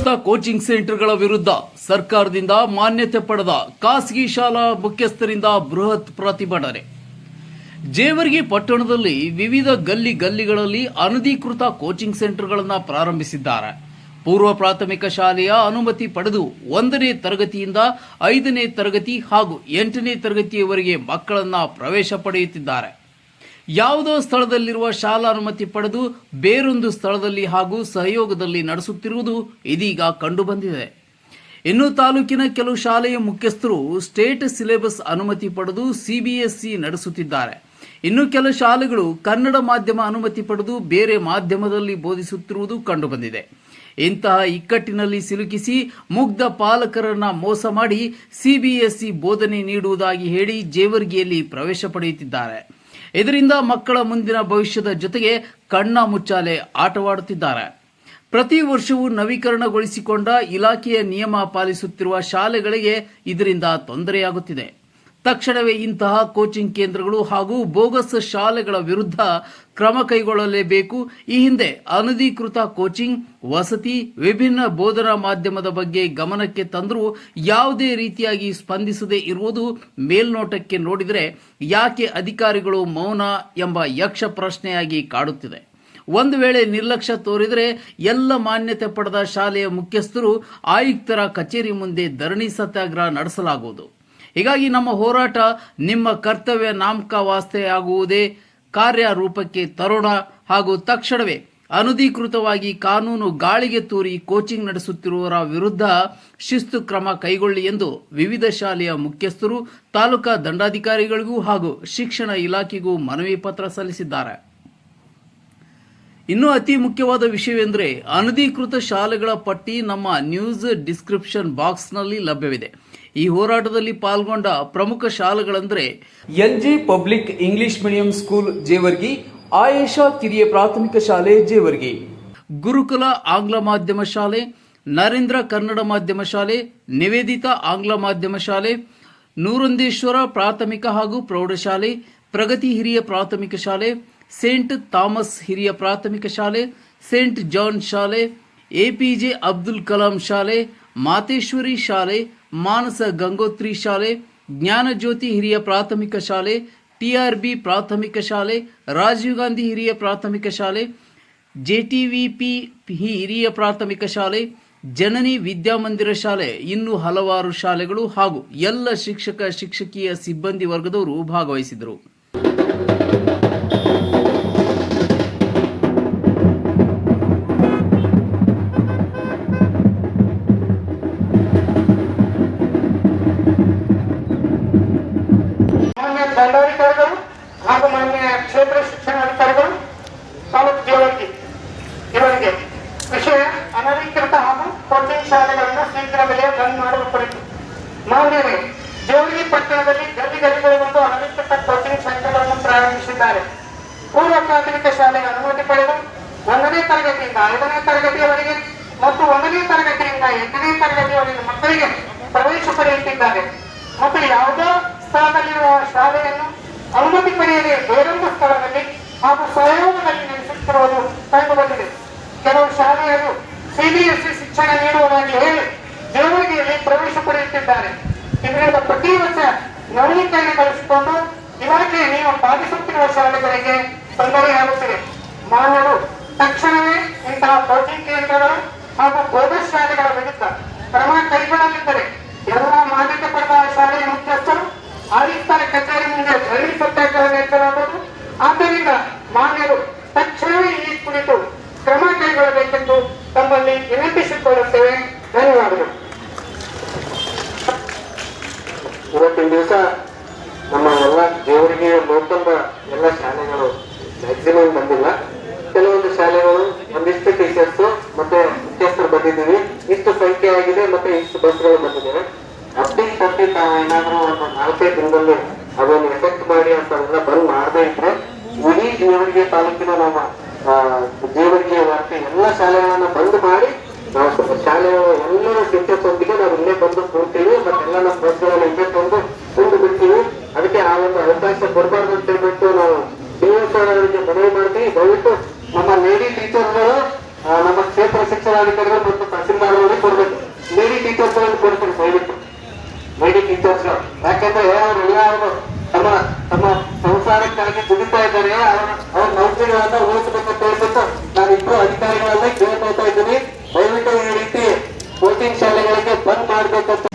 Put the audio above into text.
ಅನಧಿಕೃತ ಕೋಚಿಂಗ್ ಸೆಂಟರ್ಗಳ ವಿರುದ್ಧ ಸರ್ಕಾರದಿಂದ ಮಾನ್ಯತೆ ಪಡೆದ ಖಾಸಗಿ ಶಾಲಾ ಮುಖ್ಯಸ್ಥರಿಂದ ಬೃಹತ್ ಪ್ರತಿಭಟನೆ. ಜೇವರ್ಗಿ ಪಟ್ಟಣದಲ್ಲಿ ವಿವಿಧ ಗಲ್ಲಿ ಗಲ್ಲಿಗಳಲ್ಲಿ ಅನಧಿಕೃತ ಕೋಚಿಂಗ್ ಸೆಂಟರ್ಗಳನ್ನು ಪ್ರಾರಂಭಿಸಿದ್ದಾರೆ. ಪೂರ್ವ ಪ್ರಾಥಮಿಕ ಶಾಲೆಯ ಅನುಮತಿ ಪಡೆದು ಒಂದನೇ ತರಗತಿಯಿಂದ ಐದನೇ ತರಗತಿ ಹಾಗೂ ಎಂಟನೇ ತರಗತಿಯವರೆಗೆ ಮಕ್ಕಳನ್ನು ಪ್ರವೇಶ ಪಡೆಯುತ್ತಿದ್ದಾರೆ. ಯಾವುದೋ ಸ್ಥಳದಲ್ಲಿರುವ ಶಾಲಾ ಅನುಮತಿ ಪಡೆದು ಬೇರೊಂದು ಸ್ಥಳದಲ್ಲಿ ಹಾಗೂ ಸಹಯೋಗದಲ್ಲಿ ನಡೆಸುತ್ತಿರುವುದು ಇದೀಗ ಕಂಡುಬಂದಿದೆ. ಇನ್ನು ತಾಲೂಕಿನ ಕೆಲವು ಶಾಲೆಯ ಮುಖ್ಯಸ್ಥರು ಸ್ಟೇಟ್ ಸಿಲೆಬಸ್ ಅನುಮತಿ ಪಡೆದು ಸಿಬಿಎಸ್ಇ ನಡೆಸುತ್ತಿದ್ದಾರೆ. ಇನ್ನು ಕೆಲ ಶಾಲೆಗಳು ಕನ್ನಡ ಮಾಧ್ಯಮ ಅನುಮತಿ ಪಡೆದು ಬೇರೆ ಮಾಧ್ಯಮದಲ್ಲಿ ಬೋಧಿಸುತ್ತಿರುವುದು ಕಂಡುಬಂದಿದೆ. ಇಂತಹ ಇಕ್ಕಟ್ಟಿನಲ್ಲಿ ಸಿಲುಕಿಸಿ ಮುಗ್ಧ ಪಾಲಕರನ್ನ ಮೋಸ ಮಾಡಿ ಸಿಬಿಎಸ್ಇ ಬೋಧನೆ ನೀಡುವುದಾಗಿ ಹೇಳಿ ಜೇವರ್ಗಿಯಲ್ಲಿ ಪ್ರವೇಶ ಪಡೆಯುತ್ತಿದ್ದಾರೆ. ಇದರಿಂದ ಮಕ್ಕಳ ಮುಂದಿನ ಭವಿಷ್ಯದ ಜೊತೆಗೆ ಕಣ್ಣ ಮುಚ್ಚಾಲೆ ಆಟವಾಡುತ್ತಿದ್ದಾರೆ. ಪ್ರತಿ ವರ್ಷವೂ ನವೀಕರಣಗೊಳಿಸಿಕೊಂಡ ಇಲಾಖೆಯ ನಿಯಮ ಪಾಲಿಸುತ್ತಿರುವ ಶಾಲೆಗಳಿಗೆ ಇದರಿಂದ ತೊಂದರೆಯಾಗುತ್ತಿದೆ. ತಕ್ಷಣವೇ ಇಂತಹ ಕೋಚಿಂಗ್ ಕೇಂದ್ರಗಳು ಹಾಗೂ ಬೋಗಸ್ ಶಾಲೆಗಳ ವಿರುದ್ಧ ಕ್ರಮ ಕೈಗೊಳ್ಳಲೇಬೇಕು. ಈ ಹಿಂದೆ ಅನಧಿಕೃತ ಕೋಚಿಂಗ್, ವಸತಿ, ವಿಭಿನ್ನ ಬೋಧನಾ ಮಾಧ್ಯಮದ ಬಗ್ಗೆ ಗಮನಕ್ಕೆ ತಂದರೂ ಯಾವುದೇ ರೀತಿಯಾಗಿ ಸ್ಪಂದಿಸದೇ ಇರುವುದು ಮೇಲ್ನೋಟಕ್ಕೆ ನೋಡಿದರೆ ಯಾಕೆ ಅಧಿಕಾರಿಗಳು ಮೌನ ಎಂಬ ಯಕ್ಷ ಪ್ರಶ್ನೆಯಾಗಿ ಕಾಡುತ್ತಿದೆ. ಒಂದು ವೇಳೆ ನಿರ್ಲಕ್ಷ್ಯ ತೋರಿದರೆ ಎಲ್ಲ ಮಾನ್ಯತೆ ಪಡೆದ ಶಾಲೆಯ ಮುಖ್ಯಸ್ಥರು ಆಯುಕ್ತರ ಕಚೇರಿ ಮುಂದೆ ಧರಣಿ ಸತ್ಯಾಗ್ರಹ ನಡೆಸಲಾಗುವುದು. ಹೀಗಾಗಿ ನಮ್ಮ ಹೋರಾಟ ನಿಮ್ಮ ಕರ್ತವ್ಯ ನಾಮಕವಾಸ್ತೆಯಾಗುವುದೇ ಕಾರ್ಯರೂಪಕ್ಕೆ ತರೋಣ ಹಾಗೂ ತಕ್ಷಣವೇ ಅನಧಿಕೃತವಾಗಿ ಕಾನೂನು ಗಾಳಿಗೆ ತೂರಿ ಕೋಚಿಂಗ್ ನಡೆಸುತ್ತಿರುವವರ ವಿರುದ್ಧ ಶಿಸ್ತು ಕ್ರಮ ಕೈಗೊಳ್ಳಿ ಎಂದು ವಿವಿಧ ಶಾಲೆಯ ಮುಖ್ಯಸ್ಥರು, ತಾಲೂಕಾ ದಂಡಾಧಿಕಾರಿಗಳಿಗೂ ಹಾಗೂ ಶಿಕ್ಷಣ ಇಲಾಖೆಗೂ ಮನವಿ ಪತ್ರ ಸಲ್ಲಿಸಿದ್ದಾರೆ. ಇನ್ನು ಅತಿ ಮುಖ್ಯವಾದ ವಿಷಯವೆಂದರೆ ಅನಧಿಕೃತ ಶಾಲೆಗಳ ಪಟ್ಟಿ ನಮ್ಮ ನ್ಯೂಸ್ ಡಿಸ್ಕ್ರಿಪ್ಷನ್ ಬಾಕ್ಸ್ನಲ್ಲಿ ಲಭ್ಯವಿದೆ. ಈ ಹೋರಾಟದಲ್ಲಿ ಪಾಲ್ಗೊಂಡ ಪ್ರಮುಖ ಶಾಲೆಗಳೆಂದರೆ LG public English medium school Jewargi Ayesha ಕಿರಿಯ ಪ್ರಾಥಮಿಕ ಶಾಲೆ ಜೇವರ್ಗಿ. ಗುರುಕುಲ ಆಂಗ್ಲ ಮಾಧ್ಯಮ ಶಾಲೆ ನರೇಂದ್ರ ಕನ್ನಡ ಮಾಧ್ಯಮ ಶಾಲೆ ನಿವೇದಿತಾ ಆಂಗ್ಲ ಮಾಧ್ಯಮ ಶಾಲೆ ನೂರಂದೇಶ್ವರ ಪ್ರಾಥಮಿಕ ಹಾಗೂ ಪ್ರೌಢಶಾಲೆ ಪ್ರಗತಿ ಹಿರಿಯ ಪ್ರಾಥಮಿಕ ಶಾಲೆ ಸೇಂಟ್ ಥಾಮಸ್ ಹಿರಿಯ ಪ್ರಾಥಮಿಕ ಶಾಲೆ, ಸೇಂಟ್ ಜಾನ್ ಶಾಲೆ, ಎಪಿಜೆ ಅಬ್ದುಲ್ ಕಲಾಂ ಶಾಲೆ, ಮಾತೇಶ್ವರಿ ಶಾಲೆ, ಮಾನಸ ಗಂಗೋತ್ರಿ ಶಾಲೆ ಜ್ಞಾನಜ್ಯೋತಿ ಹಿರಿಯ ಪ್ರಾಥಮಿಕ ಶಾಲೆ ಟಿಆರ್ಬಿ ಪ್ರಾಥಮಿಕ ಶಾಲೆ, ರಾಜೀವ್ ಗಾಂಧಿ ಹಿರಿಯ ಪ್ರಾಥಮಿಕ ಶಾಲೆ ಜೆಟಿವಿಪಿ ಹಿರಿಯ ಪ್ರಾಥಮಿಕ ಶಾಲೆ, ಜನನಿ ವಿದ್ಯಾಮಂದಿರ ಶಾಲೆ, ಇನ್ನೂ ಹಲವಾರು ಶಾಲೆಗಳು ಹಾಗೂ ಎಲ್ಲ ಶಿಕ್ಷಕ, ಶಿಕ್ಷಕಿಯ ಸಿಬ್ಬಂದಿ ವರ್ಗದವರು ಭಾಗವಹಿಸಿದರು. ಕ್ಷೇತ್ರ ಶಿಕ್ಷಣಾಧಿಕಾರಿಗಳು ತಾಲೂಕು ಜೇವರ್ಗಿ ಇವರಿಗೆ ವಿಷಯ ಅನಧಿಕೃತ ಹಾಗೂ ಕೋಚಿಂಗ್ ಶಾಲೆಗಳನ್ನು ಶೀಘ್ರದಲ್ಲೇ ಬಂದ್ ಮಾಡುವ ಕುರಿತು. ಮಾನ್ಯರೇ ಜೇವರ್ಗಿ ಪಟ್ಟಣದಲ್ಲಿ ಗಲ್ಲಿ ಗಲ್ಲಿಗಳು ಒಂದು ಅನಧಿಕೃತ ಕೋಚಿಂಗ್ ಸೆಂಟರ್ಗಳನ್ನು ಪ್ರಾರಂಭಿಸಿದ್ದಾರೆ. ಪೂರ್ವ ಪ್ರಾಥಮಿಕ ಶಾಲೆಗೆ ಅನುಮತಿ ಪಡೆದು ಒಂದನೇ ತರಗತಿಯಿಂದ ಐದನೇ ತರಗತಿಯವರೆಗೆ ಮತ್ತು ಒಂದನೇ ತರಗತಿಯಿಂದ ಎಂಟನೇ ತರಗತಿಯವರೆಗೆ ಮಕ್ಕಳಿಗೆ ಪ್ರವೇಶ ಪಡೆಯುತ್ತಿದ್ದಾರೆ. ಮತ್ತು ಯಾವುದೋ ಸ್ಥಳದಲ್ಲಿರುವ ಶಾಲೆಯನ್ನು ಅನುಮತಿ ಪಡೆಯದೆ ಬೇರೊಂದು ಸ್ಥಳದಲ್ಲಿ ಹಾಗೂ ಸಹಯೋಗದಲ್ಲಿ ನಡೆಸುತ್ತಿರುವುದು ಕಂಡುಬಂದಿದೆ. ಕೆಲವು ಶಾಲೆಯರು ಸಿಬಿಎಸ್ಇ ಶಿಕ್ಷಣ ನೀಡುವುದಾಗಿ ಹೇಳಿ ದೇವರಿಗೆಯಲ್ಲಿ ಪ್ರವೇಶ ಪಡೆಯುತ್ತಿದ್ದಾರೆ. ಇದರಿಂದ ಪ್ರತಿ ವರ್ಷ ನವೀಕರಣಗೊಳಿಸಿಕೊಂಡು ಇಲಾಖೆ ನೀವು ಪಾಲಿಸುತ್ತಿರುವ ಶಾಲೆಗಳಿಗೆ ತೊಂದರೆಯಾಗುತ್ತಿದೆ ಮಾನವರು ತಕ್ಷಣವೇ ಇಂತಹ ಕೋಚಿಂಗ್ ಕೇಂದ್ರಗಳು ಹಾಗೂ ಬೋಧಸ್ ಶಾಲೆಗಳ ವಿರುದ್ಧ ಕ್ರಮ ಕೈಗೊಳ್ಳಲಿದ್ದರೆ ಎಲ್ಲ ಮಾನ್ಯತೆ ಪಡೆದ ಶಾಲೆಯ ಕಚೇರಿ ಮುಂದೆ ಧರಣಿ ಸತ್ಯಾಗ್ರಹ ನಡೆಸಲಾಗುವುದು ಆದ್ದರಿಂದ ಮಾನ್ಯರು ತಕ್ಷಣವೇ ಈ ಕುರಿತು ಕ್ರಮ ಕೈಗೊಳ್ಳಬೇಕೆಂದು ತಮ್ಮಲ್ಲಿ ವಿನಂತಿಸಿಕೊಳ್ಳುತ್ತೇವೆ. ಧನ್ಯವಾದಗಳು. ಇವತ್ತಿನ ದಿವಸ ನಮ್ಮ ಎಲ್ಲ ದೇವರಿಗೆ ಲೋಕಂಬ ಎಲ್ಲ ಶಾಲೆಗಳು ಮ್ಯಾಕ್ಸಿಮಮ್ ಬಂದಿಲ್ಲ. ಕೆಲವೊಂದು ಶಾಲೆಗಳು ಒಂದಿಷ್ಟು ಟೀಚರ್ಸ್ ಮತ್ತೆ ಮುಖ್ಯಸ್ಥರು ಬಂದಿದ್ದೀವಿ. ಇಷ್ಟು ಸಂಖ್ಯೆ ಆಗಿದೆ ಮತ್ತೆ ಇಷ್ಟು ಬಸ್ಗಳು ಬಂದಿದ್ದೇವೆ. ಅಪ್ಡೇಟ್ ತಪ್ಪಿ ತಾವು ಏನಾದರೂ ಒಂದು ನಾಲ್ಕೈದು ದಿನದಲ್ಲಿ ಅದನ್ನು ಎಫೆಕ್ಟ್ ಮಾಡಿ ಅಂತ ಬಂದ್ ಮಾಡದೇ ಇದ್ರೆ ಇಡೀ ದೇವರಿಗೆ ತಾಲೂಕಿನ ನಮ್ಮ ದೇವರಿಗೆ ವ್ಯಾಪ್ತಿ ಎಲ್ಲ ಶಾಲೆಗಳನ್ನ ಬಂದ್ ಮಾಡಿ ನಾವು ಶಾಲೆಯ ಎಲ್ಲರ ಟೀಚರ್ಸ್ ಒಟ್ಟಿಗೆ ನಾವು ಇಲ್ಲೇ ಬಂದು ಕೂರ್ತೀವಿ, ಮತ್ತೆಲ್ಲ ನಮ್ಮ ಬಸ್ಗಳಲ್ಲಿ ಇಲ್ಲೇ ತಂದು ಮುಂದೆ ಬಿಡ್ತೀವಿ ಅದಕ್ಕೆ ಆ ಒಂದು ಅವಕಾಶ ಕೊಡಬಾರ್ದು ಅಂತ ಹೇಳ್ಬಿಟ್ಟು ನಾವು ದೇವಸ್ಥಾನಗಳಿಗೆ ಮನವಿ ಮಾಡ್ತೀವಿ ದಯವಿಟ್ಟು ನಮ್ಮ ಲೇಡಿ ಟೀಚರ್ಗಳು ನಮ್ಮ ಕ್ಷೇತ್ರ ಶಿಕ್ಷಣಾಧಿಕಾರಿಗಳು ಮತ್ತು ತಹಸೀಲ್ದಾರರಿಗೆ ಅವರು ತಮ್ಮ ತಮ್ಮ ಸಂಸಾರಕ್ಕಾಗಿ ದುಡಿತಾ ಇದ್ದಾರೆ. ಅವರ, ಅವ್ರ ನೌಕರಿಗಳನ್ನ ಉಳಿಸಬೇಕಂತ ಹೇಳ್ಬಿಟ್ಟು ನಾನು ಇಬ್ಬರು ಅಧಿಕಾರಿಗಳನ್ನ ಕೇಳ್ಕೊಳ್ತಾ ಇದ್ದೀನಿ. ದಯವಿಟ್ಟು ಈ ರೀತಿ ಕೋಚಿಂಗ್ ಶಾಲೆಗಳಿಗೆ ಬಂದ್ ಮಾಡ್ಬೇಕಂತ